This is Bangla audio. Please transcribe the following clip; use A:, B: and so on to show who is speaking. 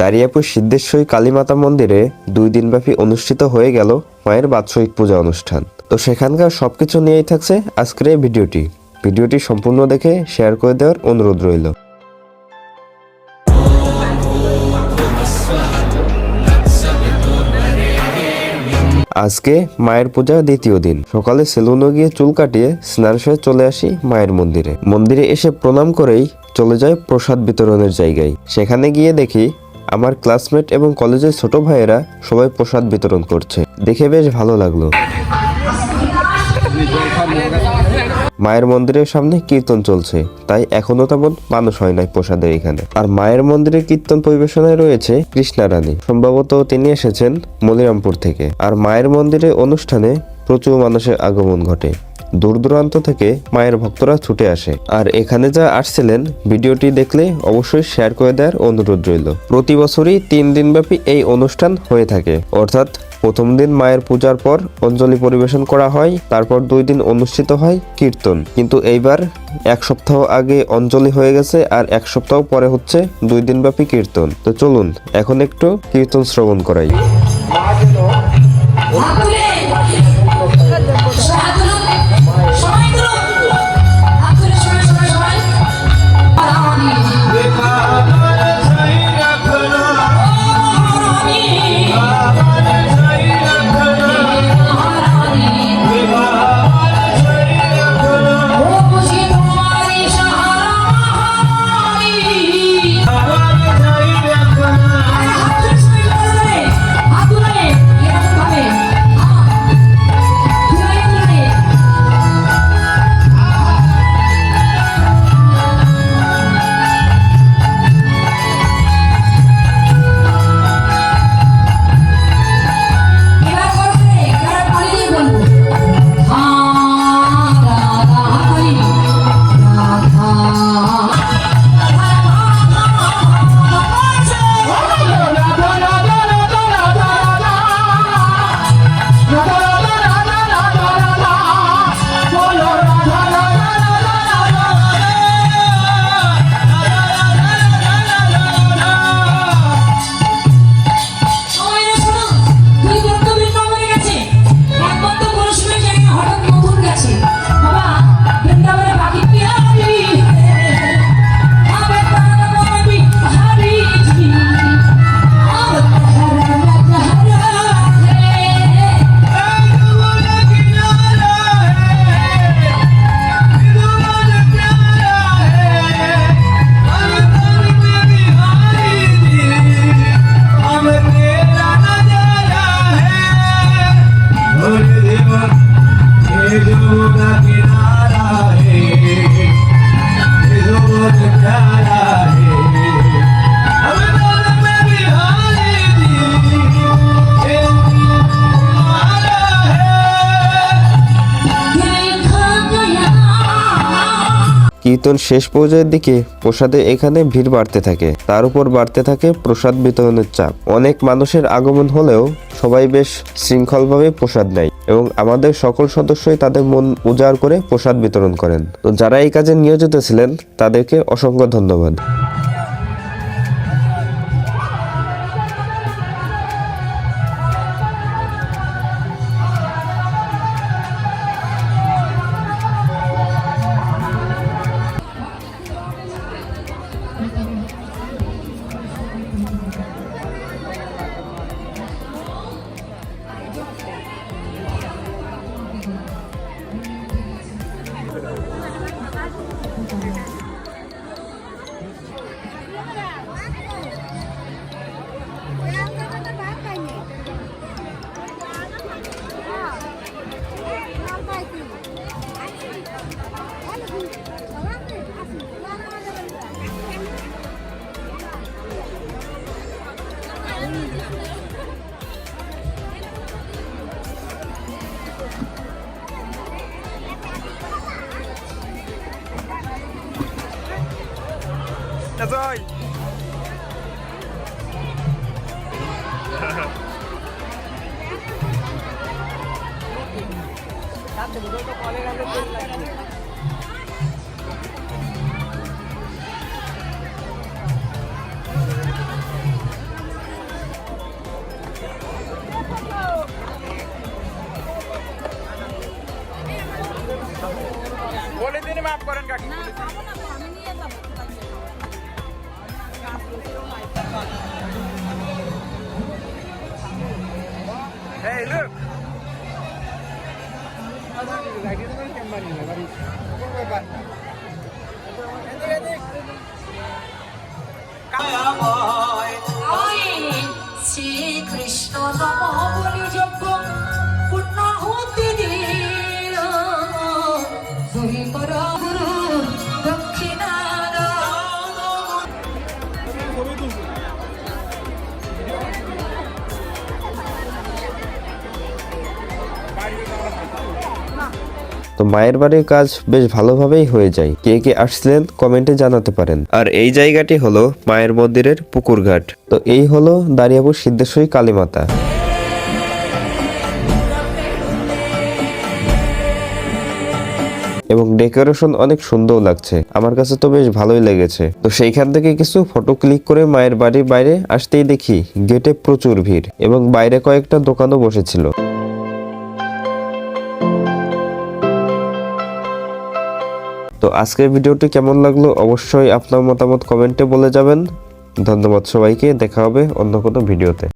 A: দারিয়াপুর সিদ্ধেশ্বরী কালীমাতা মন্দিরে দুই দিনব্যাপী অনুষ্ঠিত হয়ে গেল মায়ের বাৎসরিক পূজা অনুষ্ঠান। তো সেখানকার সবকিছু নিয়েই থাকছে আজকের এই ভিডিওটি। ভিডিওটি সম্পূর্ণ দেখে শেয়ার করে দেওয়ার অনুরোধ রইল। আজকে মায়ের পূজা দ্বিতীয় দিন। সকালে সেলুনে গিয়ে চুল কাটিয়ে স্নান সেরে চলে আসি মায়ের মন্দিরে। মন্দিরে এসে প্রণাম করেই চলে যায় প্রসাদ বিতরণের জায়গায়। সেখানে গিয়ে দেখি আমার ক্লাসমেট এবং কলেজের ছোট ভাইয়েরা সবাই প্রসাদ বিতরণ করছে। দেখে বেশ ভালো লাগল। মায়ের মন্দিরের সামনে কীর্তন চলছে, তাই এখনও তেমন মানুষ হয় নাই প্রসাদের এখানে। আর মায়ের মন্দিরের কীর্তন পরিবেশনায় রয়েছে কৃষ্ণা রানী। সম্ভবত তিনি এসেছেন মনিরামপুর থেকে। আর মায়ের মন্দিরে অনুষ্ঠানে প্রচুর মানুষের আগমন ঘটে। দূর দূরান্ত থেকে মায়ের ভক্তরা ছুটে আসে। আর এখানে যা আসছিলেন, ভিডিওটি দেখলে অবশ্যই শেয়ার করে দেওয়ার অনুরোধ রইল। প্রতি বছরই তিন দিনব্যাপী এই অনুষ্ঠান হয়ে থাকে। অর্থাৎ প্রথম দিন মায়ের পূজার পর অঞ্জলি পরিবেশন করা হয়, তারপর দুই দিন অনুষ্ঠিত হয় কীর্তন। কিন্তু এইবার এক সপ্তাহ আগে অঞ্জলি হয়ে গেছে আর এক সপ্তাহ পরে হচ্ছে দুই দিনব্যাপী কীর্তন। তো চলুন, এখন একটু কীর্তন শ্রবণ করাই। কীর্তন শেষ পর্যায়ের দিকে প্রসাদে এখানে ভিড় বাড়তে থাকে। তার উপর বাড়তে থাকে প্রসাদ বিতরণের চাপ। অনেক মানুষের আগমন হলেও সবাই বেশ শৃঙ্খলভাবে প্রসাদ নেয় এবং আমাদের সকল সদস্যই তাদের মন উজাড় করে প্রসাদ বিতরণ করেন। তো যারা এই কাজে নিয়োজিত ছিলেন, তাদেরকে অসংখ্য ধন্যবাদ। Nazoi!
B: বলে দিন মাফ করেন কাকি শ্রীকৃষ্ণ নম বলি যজ্ঞ পূর্ণাহুতি দিল হরি কর গুরু দক্ষিণার
A: তো মায়ের বাড়ির কাজ বেশ ভালোভাবেই হয়ে যায়। কে কে আসছিলেন কমেন্টে জানাতে পারেন। আর এই জায়গাটি হলো মায়ের মন্দিরের পুকুরঘাট। তো এই হলো দাঁড়িয়াপুর সিদ্ধেশ্বরী কালীমাতা। এবং ডেকোরেশন অনেক সুন্দর লাগছে। আমার কাছে তো বেশ ভালোই লেগেছে। তো সেইখান থেকে কিছু ফটো ক্লিক করে মায়ের বাড়ির বাইরে আসতেই দেখি গেটে প্রচুর ভিড়। এবং বাইরে কয়েকটা দোকানও বসেছিল। তো আজকের ভিডিওটি কেমন লাগল অবশ্যই আপনার মতামত কমেন্টে বলে যাবেন। ধন্যবাদ সবাইকে, দেখা হবে অন্য কোনো ভিডিওতে।